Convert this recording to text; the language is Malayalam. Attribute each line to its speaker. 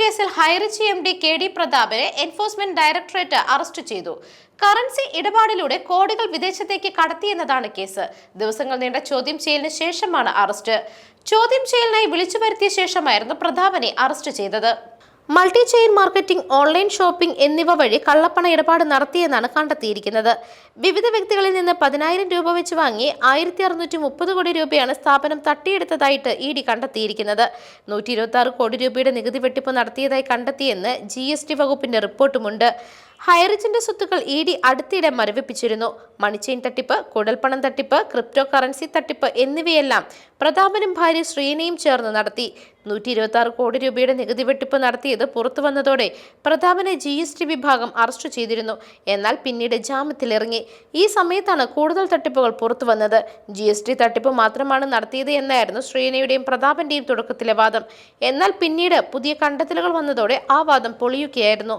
Speaker 1: കേസിൽ ഹൈറിച്ചി എം ഡി കെ ഡി പ്രതാപനെ എൻഫോഴ്സ്മെന്റ് ഡയറക്ടറേറ്റ് അറസ്റ്റ് ചെയ്തു. കറൻസി ഇടപാടിലൂടെ കോടികൾ വിദേശത്തേക്ക് കടത്തിയെന്നതാണ് കേസ്. ദിവസങ്ങൾ നീണ്ട ചോദ്യം ചെയ്യലിന് ശേഷമാണ് അറസ്റ്റ്. ചോദ്യം ചെയ്യലിനായി വിളിച്ചു വരുത്തിയ ശേഷമായിരുന്നു പ്രതാപനെ അറസ്റ്റ് ചെയ്തത്. Multi chain marketing online shopping എന്നിവ വഴി കള്ളപ്പണ ഇടപാട് നടത്തിയെന്നാണ് കണ്ടെത്തിയിരിക്കുന്നത്. വിവിധ വ്യക്തികളിൽ നിന്ന് പതിനായിരം രൂപ വെച്ച് വാങ്ങി ആയിരത്തി അറുന്നൂറ്റി മുപ്പത് കോടി രൂപയാണ് സ്ഥാപനം തട്ടിയെടുത്തതായിട്ട് ഇ ഡി കണ്ടെത്തിയിരിക്കുന്നത്. നൂറ്റി ഇരുപത്തി ആറ് കോടി രൂപയുടെ നികുതി വെട്ടിപ്പ് നടത്തിയതായി കണ്ടെത്തിയെന്ന് ജി എസ് ടി വകുപ്പിന്റെ റിപ്പോർട്ടുമുണ്ട്. ഹൈറിച്ചിന്റെ സ്വത്തുക്കൾ ഇ ഡി അടുത്തിടെ മരവിപ്പിച്ചിരുന്നു. മണിച്ചെയിൻ തട്ടിപ്പ് കുടൽപ്പണം തട്ടിപ്പ് ക്രിപ്റ്റോ കറൻസി തട്ടിപ്പ് എന്നിവയെല്ലാം പ്രതാപനും ഭാര്യ ശ്രീനയും ചേർന്ന് നടത്തി. നൂറ്റി ഇരുപത്തി ആറ് കോടി രൂപയുടെ നികുതി വെട്ടിപ്പ് നടത്തിയത് പുറത്തു വന്നതോടെ പ്രതാപനെ ജി എസ് ടി വിഭാഗം അറസ്റ്റ് ചെയ്തിരുന്നു. എന്നാൽ പിന്നീട് ജാമ്യത്തിലിറങ്ങി. ഈ സമയത്താണ് കൂടുതൽ തട്ടിപ്പുകൾ പുറത്തു വന്നത്. ജി എസ് ടി തട്ടിപ്പ് മാത്രമാണ് നടത്തിയത് എന്നായിരുന്നു ശ്രീനയുടെയും പ്രതാപന്റെയും തുടക്കത്തിലെ വാദം. എന്നാൽ പിന്നീട് പുതിയ കണ്ടെത്തലുകൾ വന്നതോടെ ആ വാദം പൊളിയുകയായിരുന്നു.